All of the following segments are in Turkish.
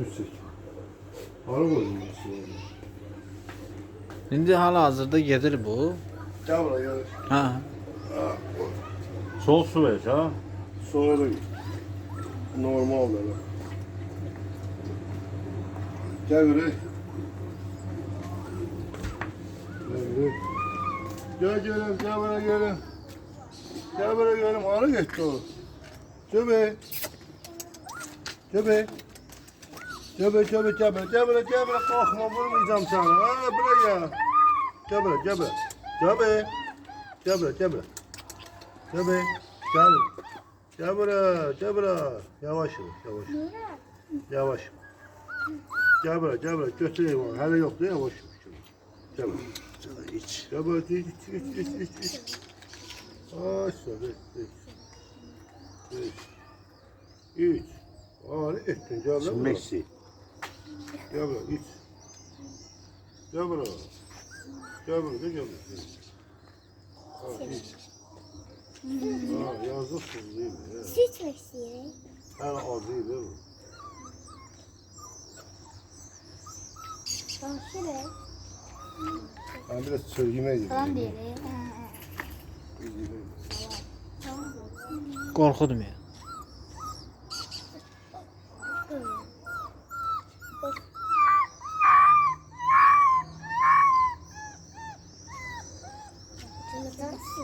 Düz çek. Ara koydum ben suyu. İndi hal-hazırda gedir bu. Gel buraya gel. Ha. Su ver ha. Git. Normal böyle. Gel buraya. Gel buraya. Gel gelin, gel buraya gelin. Gel buraya gelin, ara geçti o. Cebe. Cebe. Cebe, cebe, cebe, cebe, cebe, kalkma vurmayacağım sana. Ha, buraya. Cebe. Gel buraya. Cebe. Gel. Gel buraya, gel buraya. Yavaş yavaş. Yavaş. Gel buraya. Götüreyim onu. Hele yok da yavaş. Buraya. Sana iç. Buraya, iç, iç, iç, iç, iç. iç. Söyle, iç. İç. İç. Aa, ne ettin? Buraya. Messi. Gel buraya, iç. Gel buraya. Gel buraya, gel buraya. Ha, iç. Ha, yazık kız değil mi? ya? Süt versene. Her az değil değil mi? Şöyle. Ben biraz söyleyime gideyim. Falan diye. Qorxudum ya.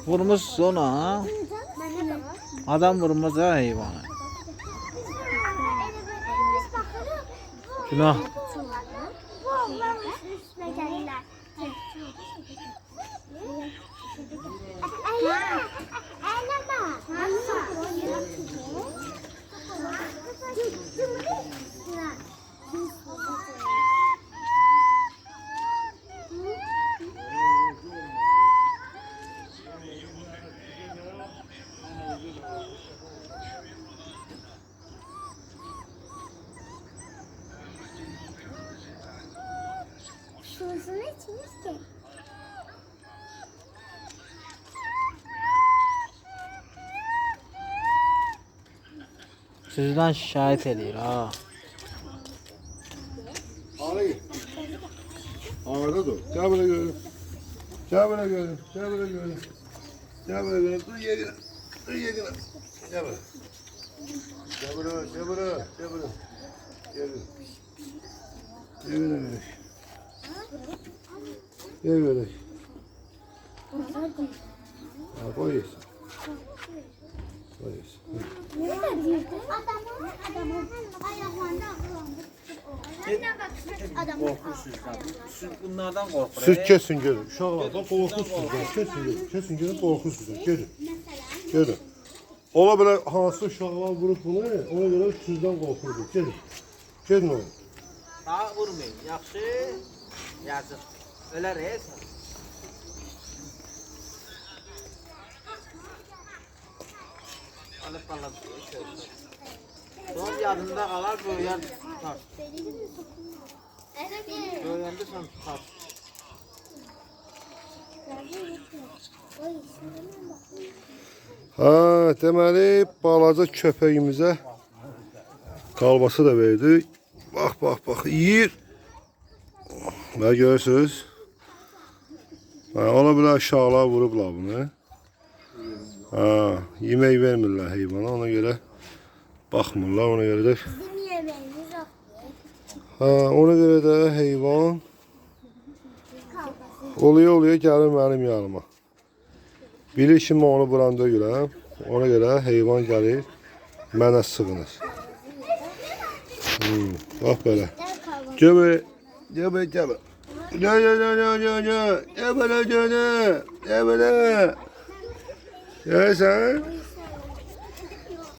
Vurmuş ona ha. Adam vurmaz ha heyvana. Günah. Sizden şikayet edir ha. Ağla git. Ağda dur. Gel buraya görün. Gel buraya görün. Gel buraya görün. Gel buraya görün. Dur yerine. Dur yerine. Gel buraya. Gel buraya. Gel buraya. Gel buraya. Gel buraya. Gel buraya. Gel. Ha, koy yesin. Koy yesin. Adamın, adamın ayaklarında akıllandı. Ayağına bak, adamın Siz bunlardan qorxur. Siz kesin görün. Uşaqlar da qorxursunuz. Kesin görün. Kesin görün qorxursunuz. Görün. Görün. Ola bilər hansı uşaqlar vurub bunu, ona görə sizdən qorxurdur. Gelin. Gelin oğlum. Daha vurmayın. Yaxşı. Yazıq. Ölər Alıp alıp Son yadında qalar böyüyən tutar. Evet. Böyüyəndə sən tutar. Ha, deməli balaca köpəyimizə qalbası da verdi. Bax, bax, bax, yeyir. Və görürsünüz. Ola bilər uşaqlar vurublar bunu. Ha, yemək vermirlər heyvana, ona görə baxmırlar, ona görə də Bizim yemeğimiz yok. Ha, ona görə də heyvan oluyor oluyor gəlir mənim yanıma. Bilir ki, mən onu buranda görəm. Ona görə heyvan gəlir mənə sığınır. Hmm, bax belə. Gəbə, gəbə, gəbə. Gə, gə, gə, gə, gə, gə. Gəbə, gə, gə, gə. Gəbə, Yes, sir.